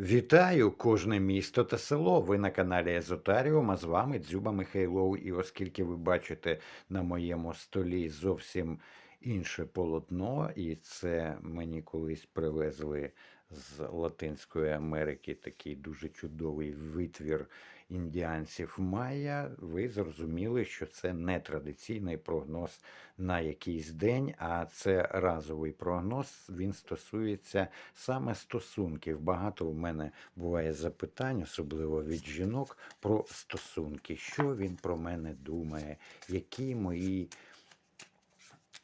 Вітаю кожне місто та село. Ви на каналі Езотаріум, а з вами Дзюба Михайлов. І оскільки ви бачите на моєму столі зовсім інше полотно, і це мені колись привезли з Латинської Америки такий дуже чудовий витвір індіанців Майя, ви зрозуміли, що це не традиційний прогноз на якийсь день, а це разовий прогноз. Він стосується саме стосунків. Багато в мене буває запитань, особливо від жінок, про стосунки. Що він про мене думає, які мої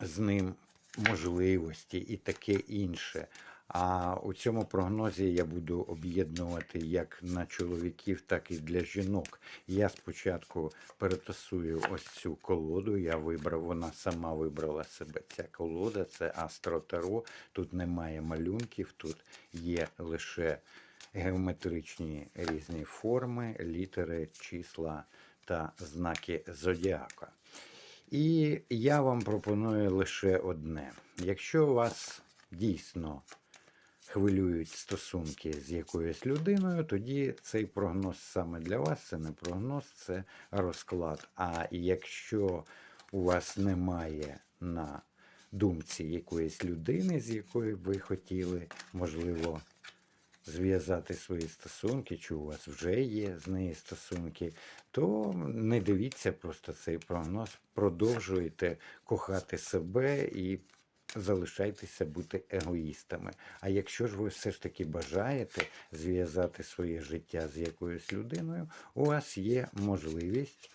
з ним можливості і таке інше. А у цьому прогнозі я буду об'єднувати як на чоловіків, так і для жінок. Я спочатку перетасую ось цю колоду. Я вибрав, вона сама вибрала себе. Ця колода це Астро Таро. Тут немає малюнків, тут є лише геометричні різні форми, літери, числа та знаки зодіака. І я вам пропоную лише одне. Якщо вас дійсно хвилюють стосунки з якоюсь людиною, тоді цей прогноз саме для вас це не прогноз, це розклад. А якщо у вас немає на думці якоїсь людини, з якою ви хотіли, можливо, зв'язати свої стосунки, чи у вас вже є з нею стосунки, то не дивіться просто цей прогноз, продовжуйте кохати себе і залишайтеся бути егоїстами. А якщо ж ви все ж таки бажаєте зв'язати своє життя з якоюсь людиною, у вас є можливість.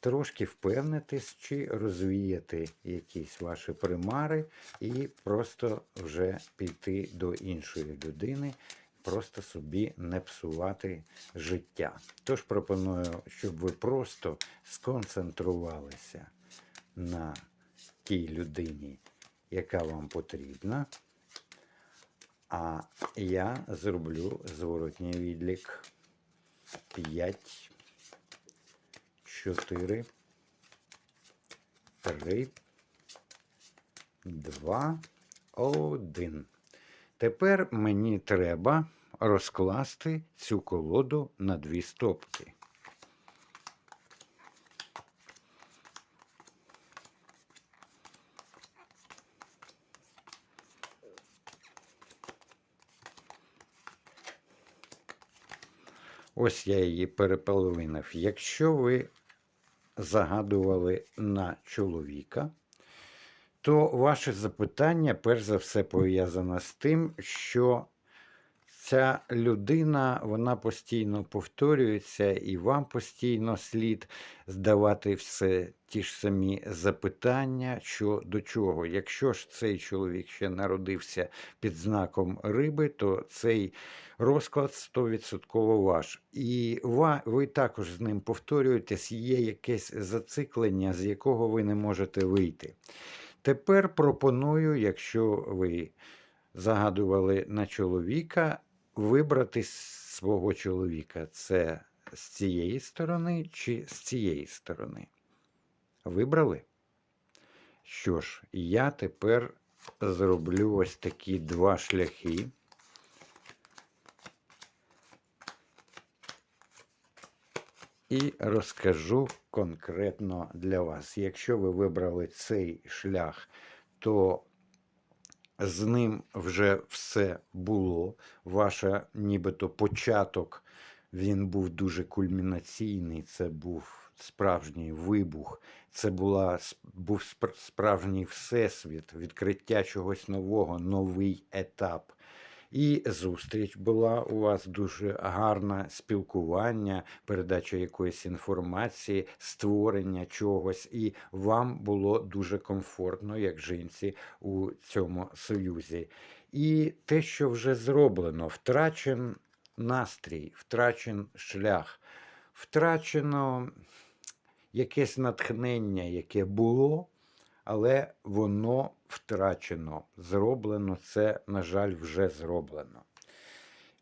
Трошки впевнитись чи розвіяти якісь ваші примари і просто вже піти до іншої людини, просто собі не псувати життя. Тож пропоную, щоб ви просто сконцентрувалися на тій людині, яка вам потрібна. А я зроблю зворотній відлік 5, 4, 3, 2, 1. Тепер мені треба розкласти цю колоду на дві стопки. Ось я її переполовинив. Якщо ви загадували на чоловіка, то ваше запитання, перш за все, пов'язане з тим, що ця людина вона постійно повторюється, і вам постійно слід здавати все ті ж самі запитання, що до чого. Якщо ж цей чоловік ще народився під знаком риби, то цей розклад 100% ваш. І ви також з ним повторюєтесь, є якесь зациклення, з якого ви не можете вийти. Тепер пропоную, якщо ви загадували на чоловіка, вибрати свого чоловіка. Це з цієї сторони чи з цієї сторони. Вибрали? Що ж, я тепер зроблю ось такі два шляхи. І розкажу конкретно для вас. Якщо ви вибрали цей шлях, то з ним вже все було. Ваша нібито початок, він був дуже кульмінаційний. Це був справжній вибух, це була, був справжній всесвіт, відкриття чогось нового, новий етап. І зустріч була у вас дуже гарна спілкування, передача якоїсь інформації, створення чогось, і вам було дуже комфортно, як жінці, у цьому союзі. І те, що вже зроблено, втрачен настрій, втрачен шлях, втрачено якесь натхнення, яке було, але воно втрачено. Зроблено це, на жаль, вже зроблено.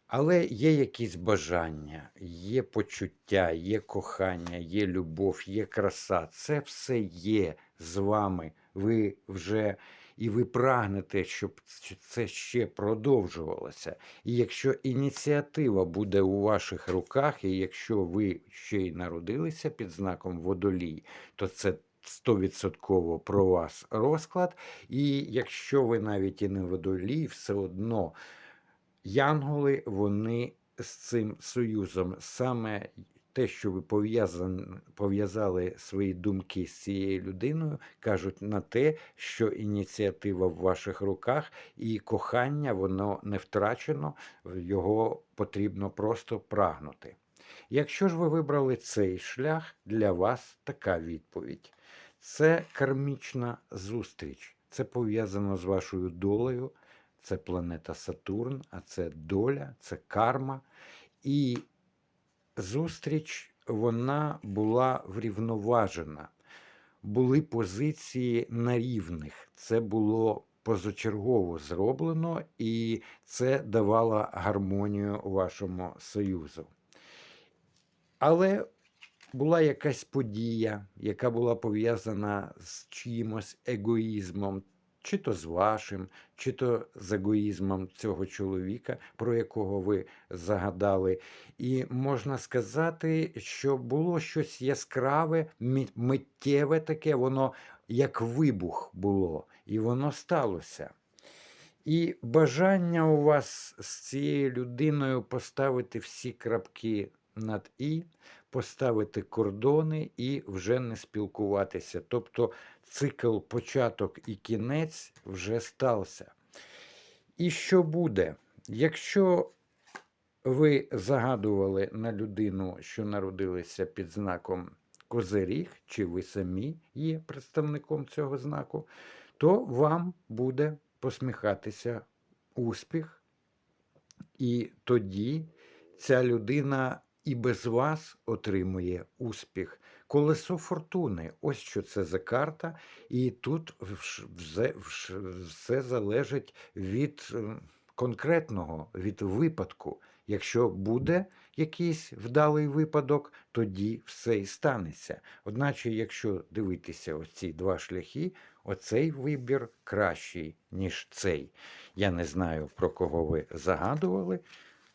Але є якісь бажання, є почуття, є кохання, є любов, є краса. Це все є з вами. Ви вже і ви прагнете, щоб це ще продовжувалося. І якщо ініціатива буде у ваших руках, і якщо ви ще й народилися під знаком водолій, то це 100% про вас розклад. І якщо ви навіть і не водолій, все одно янголи вони з цим союзом саме те, що ви пов'язали свої думки з цією людиною, кажуть на те, що ініціатива в ваших руках і кохання воно не втрачено, його потрібно просто прагнути. Якщо ж ви вибрали цей шлях, для вас така відповідь. Це кармічна зустріч. Це пов'язано з вашою долею. Це планета Сатурн, а це доля, це карма. І зустріч вона була врівноважена. Були позиції на рівних. Це було позачергово зроблено, і це давало гармонію вашому союзу. Але була якась подія, яка була пов'язана з чимось егоїзмом, чи то з вашим, чи то з егоїзмом цього чоловіка, про якого ви загадали. І можна сказати, що було щось яскраве, миттєве таке, воно як вибух було, і воно сталося. І бажання у вас з цією людиною поставити всі крапки над і, поставити кордони і вже не спілкуватися. Тобто цикл початок і кінець вже стався. І що буде? Якщо ви загадували на людину, що народилися під знаком Козиріг, чи ви самі є представником цього знаку, то вам буде посміхатися успіх, і тоді ця людина і без вас отримує успіх. Колесо фортуни. Ось що це за карта, і тут все, залежить від конкретного, від випадку. Якщо буде якийсь вдалий випадок, тоді все і станеться. Одначе, якщо дивитися оці два шляхи, оцей вибір кращий, ніж цей. Я не знаю, про кого ви загадували,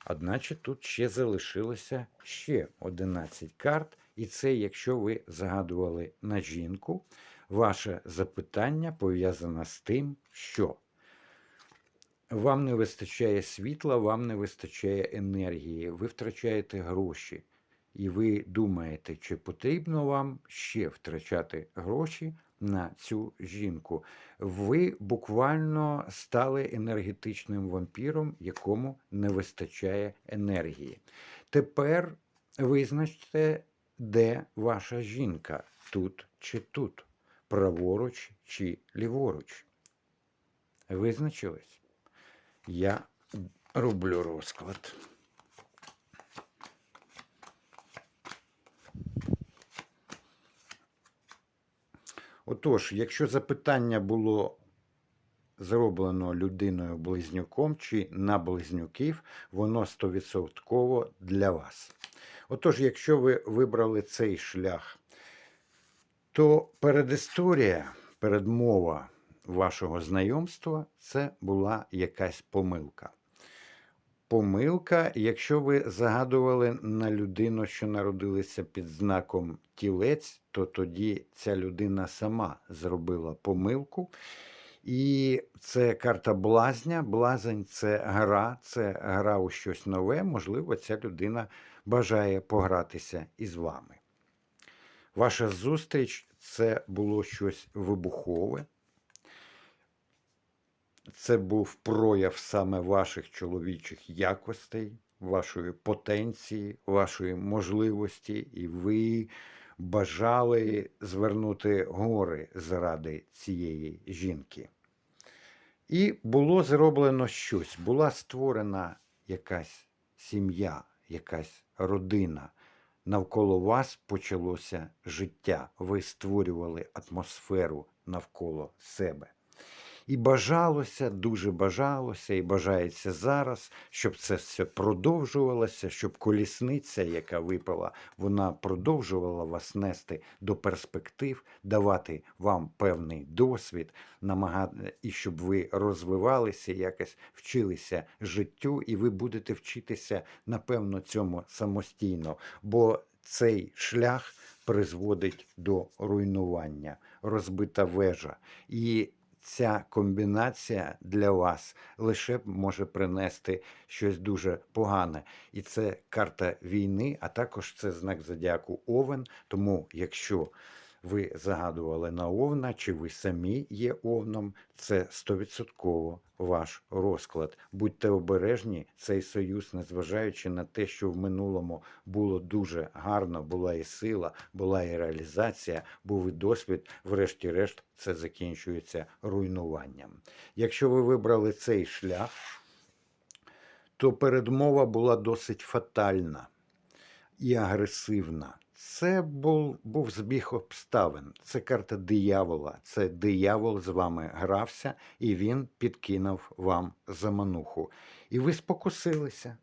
одначе тут ще залишилося ще 11 карт, і це якщо ви загадували на жінку, ваше запитання пов'язане з тим, що вам не вистачає світла, вам не вистачає енергії, ви втрачаєте гроші. І ви думаєте, чи потрібно вам ще втрачати гроші на цю жінку. Ви буквально стали енергетичним вампіром, якому не вистачає енергії. Тепер визначте, де ваша жінка, тут чи тут, праворуч чи ліворуч. Визначились? Я роблю розклад. Отож, якщо запитання було зроблено людиною близнюком чи на близнюків, воно 100% для вас. Отож, якщо ви вибрали цей шлях, то передісторія, передмова вашого знайомства це була якась помилка. Помилка, якщо ви загадували на людину, що народилася під знаком тілець, то тоді ця людина сама зробила помилку. І це карта блазня. Блазень це гра, це гра у щось нове. Можливо, ця людина бажає погратися із вами. Ваша зустріч це було щось вибухове. Це був прояв саме ваших чоловічих якостей, вашої потенції, вашої можливості, і ви бажали звернути гори заради цієї жінки. І було зроблено щось, була створена якась сім'я, якась родина. Навколо вас почалося життя. Ви створювали атмосферу навколо себе. І бажалося, дуже бажалося, і бажається зараз, щоб це все продовжувалося, щоб колісниця, яка випала, вона продовжувала вас нести до перспектив, давати вам певний досвід, намагати, і щоб ви розвивалися, якось вчилися життю, і ви будете вчитися, напевно, цьому самостійно. Бо цей шлях призводить до руйнування, розбита вежа. І ця комбінація для вас лише може принести щось дуже погане. І це карта війни, а також це знак зодіаку Овен. Тому, якщо ви загадували на Овна, чи ви самі є Овном, це 100% ваш розклад. Будьте обережні, цей союз, незважаючи на те, що в минулому було дуже гарно, була і сила, була і реалізація, був і досвід. Врешті-решт, це закінчується руйнуванням. Якщо ви вибрали цей шлях, то передмова була досить фатальна і агресивна. Це був, був збіг обставин. Це карта диявола. Це диявол з вами грався, і він підкинув вам замануху. І ви спокусилися.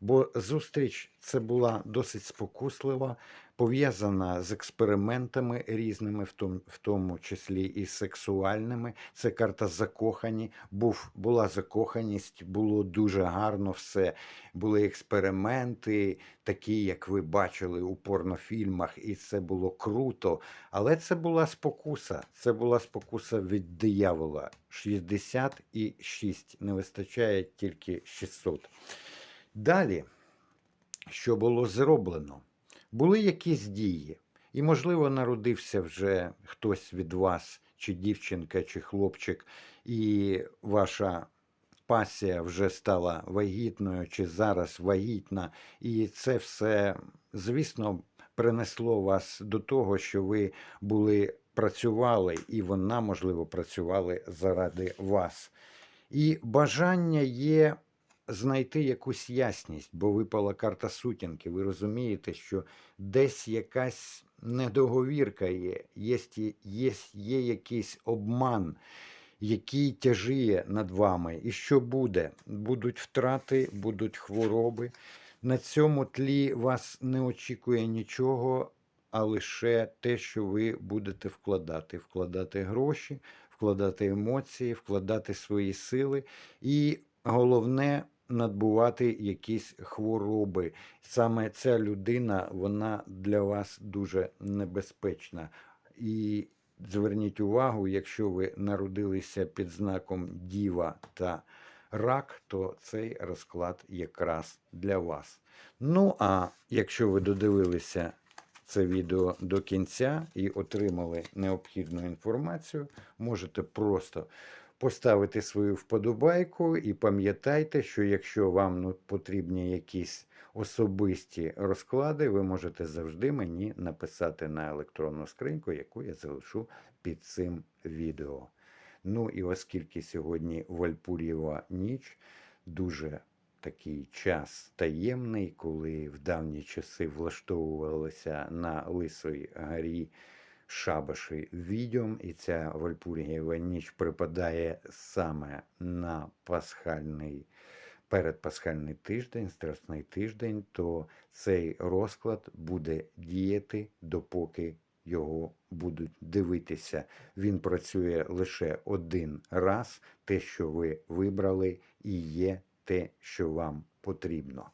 Бо зустріч це була досить спокуслива, пов'язана з експериментами різними, в тому, в тому числі і сексуальними. Це карта закохані. Був, була закоханість, було дуже гарно все. Були експерименти, такі, як ви бачили у порнофільмах, і це було круто. Але це була спокуса. Це була спокуса від диявола. 66. Не вистачає тільки 600. Далі, що було зроблено, були якісь дії, і, можливо, народився вже хтось від вас, чи дівчинка, чи хлопчик, і ваша пасія вже стала вагітною, чи зараз вагітна, і це все, звісно, принесло вас до того, що ви були працювали, і вона, можливо, працювали заради вас. І бажання є знайти якусь ясність, бо випала карта сутінки. Ви розумієте, що десь якась недоговірка є, є, є, є якийсь обман, який тяжіє над вами. І що буде? Будуть втрати, будуть хвороби. На цьому тлі вас не очікує нічого, а лише те, що ви будете вкладати, вкладати гроші, вкладати емоції, вкладати свої сили. І головне надбувати якісь хвороби. Саме ця людина, вона для вас дуже небезпечна. І зверніть увагу, якщо ви народилися під знаком Діва та Рак, то цей розклад якраз для вас. Ну, а якщо ви додивилися це відео до кінця і отримали необхідну інформацію, можете просто поставити свою вподобайку і пам'ятайте, що якщо вам ну, потрібні якісь особисті розклади, ви можете завжди мені написати на електронну скриньку, яку я залишу під цим відео. Ну і оскільки сьогодні Вальпур'єва ніч дуже такий час таємний, коли в давні часи влаштовувалися на Лисої горі шабаші відьом, і ця Вальпургієва ніч припадає саме на пасхальний передпасхальний тиждень, страсний тиждень, то цей розклад буде діяти допоки його будуть дивитися. Він працює лише один раз. Те, що ви вибрали, і є те, що вам потрібно.